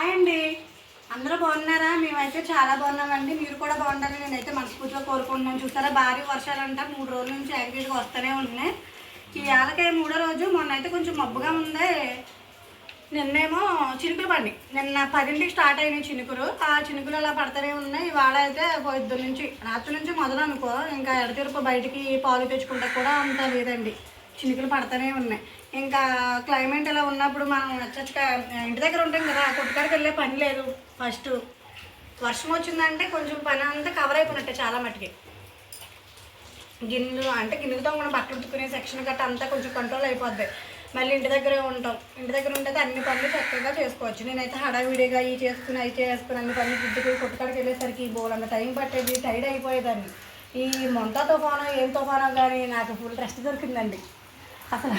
Hi అండి. అందరూ బాగున్నారా? మేమైతే చాలా బాగున్నామండి. మీరు కూడా బాగుండాలని నేనైతే మనస్ఫూర్తిగా కోరుకుంటున్నాను. చూసారా భారీ వర్షాలు అంట మూడు రోజుల నుంచి యాక్టివ్గా వస్తూనే ఉన్నాయి ఈ మూడో రోజు మొన్న అయితే కొంచెం మబ్బుగా ఉంది. నిన్నేమో చినుకులు పడి నిన్న పదింటికి స్టార్ట్ అయినాయి చినుకులు. ఆ చినుకులు అలా పడతానే ఉన్నాయి. ఇవాళ అయితే ఇద్దరు నుంచి రాత్రి నుంచి మొదలు అనుకో ఇంకా ఎడతెరుపు బయటికి పాలు తెచ్చుకుంటే కూడా అంత లేదండి. చినుకులు పడతానే ఉన్నాయి. ఇంకా క్లైమేట్ ఇలా ఉన్నప్పుడు మనం నచ్చచ్చుగా ఇంటి దగ్గర ఉంటాం కదా కొట్టుకాడికి వెళ్ళే పని లేదు. ఫస్ట్ వర్షం వచ్చిందంటే కొంచెం పని అంతా కవర్ అయిపోయినట్టే చాలా మట్టుకి గిన్నెలు అంటే గిన్నెలతో మనం బట్టలు ఉతుకునే సెక్షన్ గట్ట అంతా కొంచెం కంట్రోల్ అయిపోద్ది. మళ్ళీ ఇంటి దగ్గరే ఉంటాం. ఇంటి దగ్గర ఉంటే అన్ని పనులు చక్కగా చేసుకోవచ్చు. నేనైతే హడావిడిగా ఈ చేసుకుని అవి చేసుకుని అన్ని పనులు దిద్దుకుని కొట్టుకాడికి వెళ్ళేసరికి బోల్ అంత టైం పట్టేది టైడ్ అయిపోయేదాన్ని. ఈ మొంత తుఫాను ఏం తుఫానో కానీ నాకు ఫుల్ రెస్ట్ దొరికిందండి. అసలు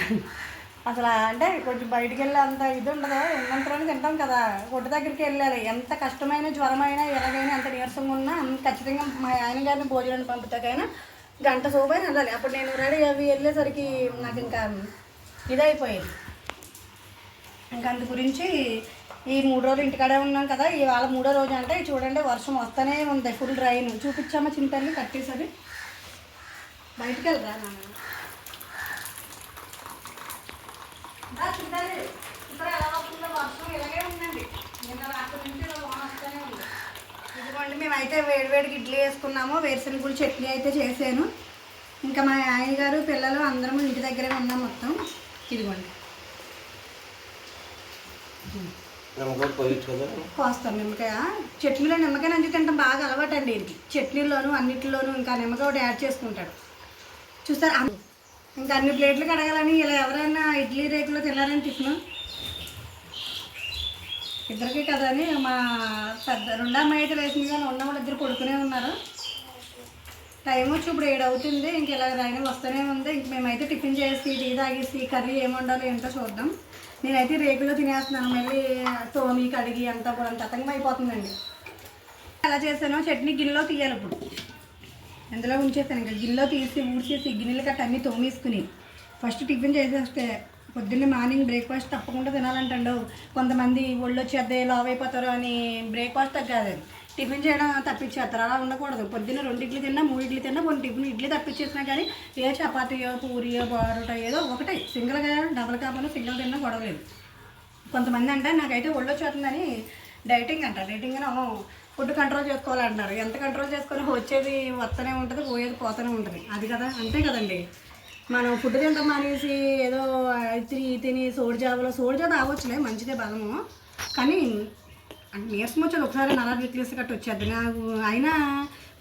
అసలు అంటే కొంచెం బయటికి వెళ్ళి అంత ఇది ఉండదు. ఉన్నంతలోనే తింటాం కదా. ఒడ్డు దగ్గరికి వెళ్ళాలి. ఎంత కష్టమైన జ్వరమైనా ఎలాగైనా ఎంత నీరసంగా ఉన్నా ఖచ్చితంగా మా ఆయన గారిని భోజనాన్ని పంపుతాకైనా గంట సోపైన వెళ్ళాలి. అప్పుడు నేను రెడీ అవి వెళ్ళేసరికి నాకు ఇంకా ఇదైపోయింది. ఇంకా అందు గురించి ఈ మూడు రోజులు ఇంటికాడే ఉన్నాం కదా. ఇవాళ మూడో రోజు అంటే చూడండి వర్షం వస్తూనే ఉంది. ఫుల్ డ్రైన్ చూపించామా చింతల్ని కట్టేసరి బయటికి వెళ్ళరా నాన్న దా చింతల్లి ఇప్పుడు ఎలా వస్తుందో వర్షం ఇలాగే ఉందండి. నిన్న రాత్రి నుంచి ఇలా వాన వస్తూనే ఉంది. ఇదిగోండి మేమైతే వేడివేడికి ఇడ్లీ వేసుకున్నాము. వేరుశనగుడి చట్నీ అయితే చేశాను. ఇంకా మా ఆయన గారు పిల్లలు అందరం ఇంటి దగ్గరే ఉన్నాం మొత్తం. ఇదిగోండి. కోస్తాం నిమ్మకాయ. చట్నీలో నిమ్మకాయ నంచి తింటాం బాగా అలవాటు అండి ఇంటికి చట్నీలోను అన్నిటిలోనూ ఇంకా నిమ్మకాయ ఒకటి యాడ్ చేసుకుంటాడు. చూస్తారు? ఇంకా అన్ని ప్లేట్లు కడగాలని ఇలా ఎవరైనా ఇడ్లీ రేకులో తినాలని టిఫిన్. ఇద్దరికి కదా అని మా పెద్ద రెండో అమ్మాయి అయితే వేసింది కానీ ఉన్న వాళ్ళు ఇద్దరు కొడుకునే ఉన్నారు. టైం వచ్చి ఇప్పుడు ఏడు అవుతుంది ఇంక ఇలా రైన వస్తూనే ఉంది. ఇంక మేమైతే టిఫిన్ చేసి టీ తాగేసి కర్రీ ఏమి వండాలో ఏంటో చూద్దాం. నేనైతే రేకులో తినేస్తున్నాను మళ్ళీ తోమి కడిగి అంతా కూడా అంత అతంగం అయిపోతుందండి. ఎలా చేశానో చట్నీ గిన్నెలో తీయాలి ఇప్పుడు. అందులో ఉంచేసాను ఇంకా గిన్నెలో తీసి ఊడ్చేసి గిన్నెలు కట్ట అన్నీ తోమేసుకుని. ఫస్ట్ టిఫిన్ చేసేస్తే పొద్దున్నే మార్నింగ్ బ్రేక్ఫాస్ట్ తప్పకుండా తినాలంటాడు. కొంతమంది ఒళ్ళు వచ్చేద్దే లావ్ అయిపోతారు అని బ్రేక్ఫాస్ట్ తగ్గదు. టిఫిన్ చేయడం తప్పించేస్తారు. అలా ఉండకూడదు. పొద్దున్న రెండు ఇడ్లీ తిన్నా మూడు ఇడ్లీ తిన్నా కొన్ని టిఫిన్ ఇడ్లీ తప్పించేసినా కానీ ఏ చపాతీయో పూరియో బారోటో ఏదో ఒకటే. సింగిల్గా డబల్ కాకుండా సింగిల్ తిన్నా గొడవలేదు. కొంతమంది అంటే నాకైతే ఒళ్ళు వచ్చేస్తుందని డైటింగ్ అంట. డైటింగ్ అని ఫుడ్ కంట్రోల్ చేసుకోవాలంటున్నారు. ఎంత కంట్రోల్ చేసుకోవాలో వచ్చేది వస్తూనే ఉంటుంది పోయేది పోతూనే ఉంటుంది. అది కదా అంతే కదండి. మనం ఫుడ్ తింటాం మానేసి ఏదో తిని తిని సోడి జాబులో సోడి జాబు తాగొచ్చులే మంచిదే బలము. కానీ అంటే నీరసం వచ్చేది ఒకసారి నల్ల రిక్లీస్ గట్ట వచ్చేది. నాకు అయినా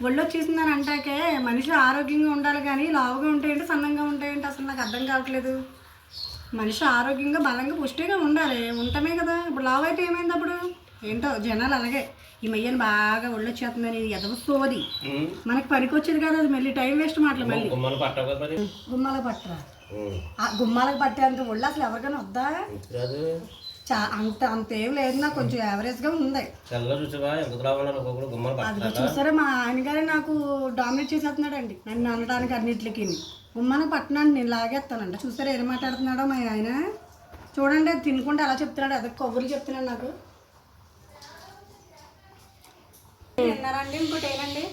ఒళ్ళు వచ్చేసిందని అంటాకే మనిషి ఆరోగ్యంగా ఉండాలి కానీ లావుగా ఉంటాయంటే సన్నంగా ఉంటాయంటే అసలు నాకు అర్థం కావట్లేదు. మనిషి ఆరోగ్యంగా బలంగా పుష్టిగా ఉండాలి. ఉంటామే కదా. ఇప్పుడు లావు అయితే ఏమైంది అప్పుడు? ఏంటో జనాలు అలాగే ఈ మయ్యని బాగా ఒళ్ళు వచ్చేస్తుందని ఎదవ సోది మనకి పనికొచ్చేది కదా అది మళ్ళీ టైం వేస్ట్ మాటలు మళ్ళీ. గుమ్మాలకు పట్టరా? గుమ్మాలకు పట్టేంత ఒళ్ళు అసలు ఎవరికైనా వద్దా? అంత అంత ఏం లేదు నాకు కొంచెం ఉంది. రావాలి ఒక్కొక్కరు గుమ్మలు అది చూసారా? మా ఆయన గారే నాకు డామినేట్ చేసేస్తున్నాడండి. నన్ను అనడానికి అన్నిటికి. గుమ్మానికి పట్టినాడు నేను లాగేస్తానంట చూసారా ఏం మాట్లాడుతున్నాడో మా ఆయన? చూడండి అది తినుకుంటే అలా చెప్తున్నాడు. అదే కొబ్బరి చెప్తున్నాడు నాకు. తిన్నారండి? ఇంకోటి ఏనండి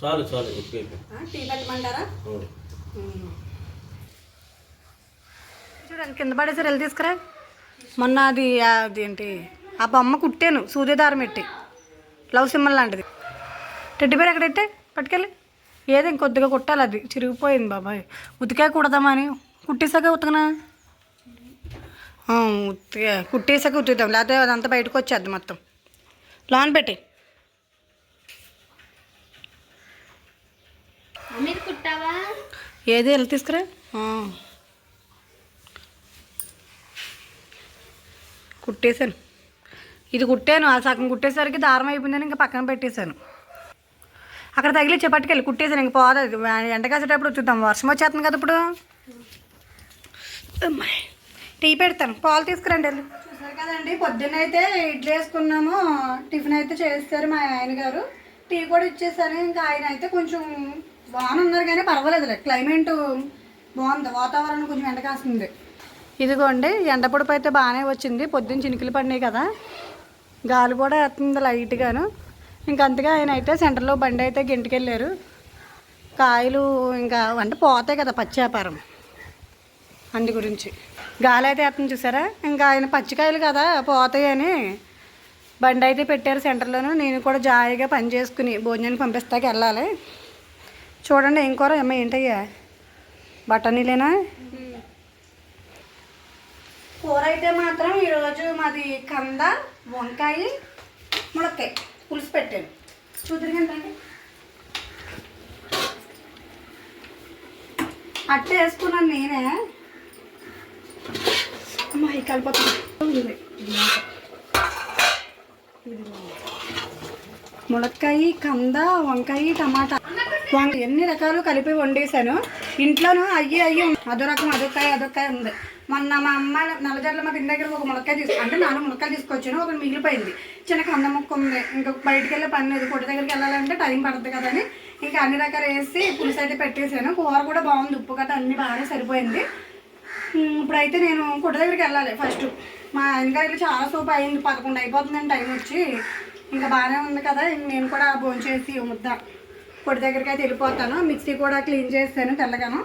చాలు చాలు టీ పెట్టమంటారా. చూడండి కింద పడేసారు వెళ్ళి తీసుకురా. మొన్న అది అది ఏంటి ఆ బొమ్మ కుట్టాను సూర్యదారం పెట్టి. లవ్ సింబల్ లాంటిది. టెడ్డి పేరు ఎక్కడ పెట్టే? పట్టుకెళ్ళి. ఏదో ఇంకొద్దిగా కుట్టాలి అది. చిరిగిపోయింది బాబాయ్. ఉతికా కుడదామా అని కుట్టేసాక ఉతకనా? కుట్టేసాక ఉతుకుతాం. లేకపోతే అదంతా బయటకు వచ్చేద్ది మొత్తం. లోన్ పెట్టి మీరు కుట్టావా? ఏది? వెళ్ళి తీసుకురా. కుట్టేశాను. ఇది కుట్టాను. ఆ సగం కుట్టేసరికి దారం అయిపోయిందని ఇంకా పక్కన పెట్టేశాను. అక్కడ తగిలిచ్చే పట్టుకెళ్ళి కుట్టేశాను. ఇంక పోదు అది. ఎండ కాసేటప్పుడు చూద్దాం. వర్షం వచ్చేస్తుంది కదా ఇప్పుడు. టీ పెడతాను. పాలు తీసుకురండి వెళ్ళి. చూసారు కదండి పొద్దున్న అయితే ఇడ్లీ వేసుకున్నాము. టిఫిన్ అయితే చేస్తారు మా ఆయన గారు. టీ కూడా ఇచ్చేసాను ఇంకా ఆయన అయితే కొంచెం బాగానే ఉన్నారు కానీ పర్వాలేదులే. క్లైమేట్ బాగుంది. వాతావరణం కొంచెం ఎండ కాస్తుంది. ఇదిగోండి ఎండ పొడుపు అయితే బాగానే వచ్చింది. పొద్దున్న చినుకులు పడినాయి కదా. గాలి కూడా వేస్తుంది లైట్గాను. ఇంక అంతగా ఆయన అయితే సెంటర్లో బండి అయితే గింటికెళ్ళారు. కాయలు ఇంకా అంటే పోతాయి కదా పచ్చి వ్యాపారం అందు గురించి. గాలి అయితే వేస్తుంది చూసారా? ఇంకా ఆయన పచ్చికాయలు కదా పోతాయని బండి అయితే పెట్టారు సెంటర్లోను. నేను కూడా జాయిగా పని చేసుకుని భోజనానికి పంపిస్తాకి వెళ్ళాలి. చూడండి ఏం కూర? అమ్మ ఏంటయ్యా? బఠానీలేనా? కూర అయితే మాత్రం ఈరోజు మాది కంద వంకాయ ములక్కాయ పులుసు పెట్టాను. చూద్దరు అట్ట వేసుకున్నాను నేనే. అమ్మాయి ఈ కలిపోతుంది ములక్కాయ కంద వంకాయ టమాటా. వంక ఎన్ని రకాలు కలిపి వండేసాను ఇంట్లోనూ అయ్యి అయ్యి అదో రకం అదొక్కాయ అదొక్కాయ ఉంది. మొన్న మా అమ్మ నల్లజర్ల మా ఇంటి దగ్గర ఒక ములక్కాయ తీసుకు అంటే నాలుగు ములక్కాయలు తీసుకొచ్చాను ఒకటి మిగిలిపోయింది. చిన్న కంద ముక్క ఉంది. ఇంకా బయటికి వెళ్ళి పని లేదు. కొట్టు దగ్గరికి వెళ్ళాలంటే టైం పడుతుంది కదా అని ఇంకా అన్ని రకాలు వేసి పులుసు అయితే పెట్టేశాను. కూర కూడా బాగుంది. ఉప్పు గట్రా అన్ని బాగానే సరిపోయింది. ఇప్పుడైతే నేను కొట్టు దగ్గరికి వెళ్ళాలి ఫస్ట్. మా ఆయనగారు చాలా సూపు అయింది. పదకొండు అయిపోతుందని టైం వచ్చి ఇంకా బాగానే ఉంది కదా. ఇంక నేను కూడా భోంచేసి ముద్ద పొడి దగ్గరికి అయితే వెళ్ళిపోతాను. మిక్సీ కూడా క్లీన్ చేస్తాను తెల్లగాను.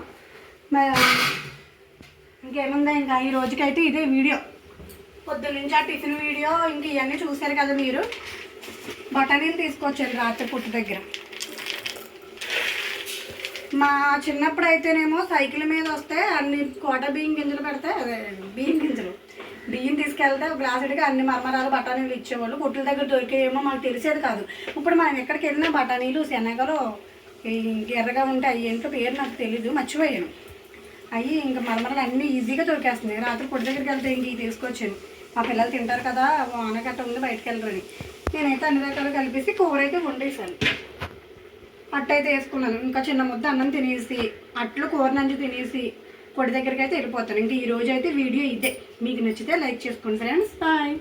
ఇంకేముందా ఇంకేముంది ఇంకా? ఈ రోజుకైతే ఇదే వీడియో. పొద్దున్న నుంచి ఆ టిఫిన్ వీడియో ఇంక ఇవన్నీ చూశారు కదా మీరు. బఠానీలు తీసుకొచ్చారు రాత్రి పుట్టు దగ్గర. మా చిన్నప్పుడు అయితేనేమో సైకిల్ మీద వస్తే అన్ని కోట బియ్యం గింజలు పెడితే అదే బియ్యం గింజలు. బియ్యం తీసుకెళ్తే ఒక గ్లాసుడికి అన్ని మరమరాలు బఠానీలు ఇచ్చేవాళ్ళు. కొట్టుల దగ్గర దొరికేమో మాకు తెలిసేది కాదు. ఇప్పుడు మనం ఎక్కడికి వెళ్ళినా బఠానీలు శనగలు ఎర్రగా ఉంటే అవి ఏంటో పేరు నాకు తెలీదు మర్చిపోయాను. అవి ఇంకా మరమరాలు అన్నీ ఈజీగా దొరికేస్తున్నాయి. రాత్రి పొడి దగ్గరికి వెళ్తే ఇంక ఇవి తీసుకొచ్చాను. మా పిల్లలు తింటారు కదా వాన గట్ట ఉంది బయటకు వెళ్ళరని. నేనైతే అన్ని రకాలు కలిపేసి కూర అయితే వండేసాను అట్టయితే వేసుకున్నాను. ఇంకా చిన్న ముద్ద అన్నం తినేసి అట్లు కూర నంచి తినేసి పొడి దగ్గరికి అయితే వెళ్ళిపోతాను. ఇంకా ఈ రోజు అయితే వీడియో ఇదే. మీకు నచ్చితే లైక్ చేసుకోండి ఫ్రెండ్స్. బాయ్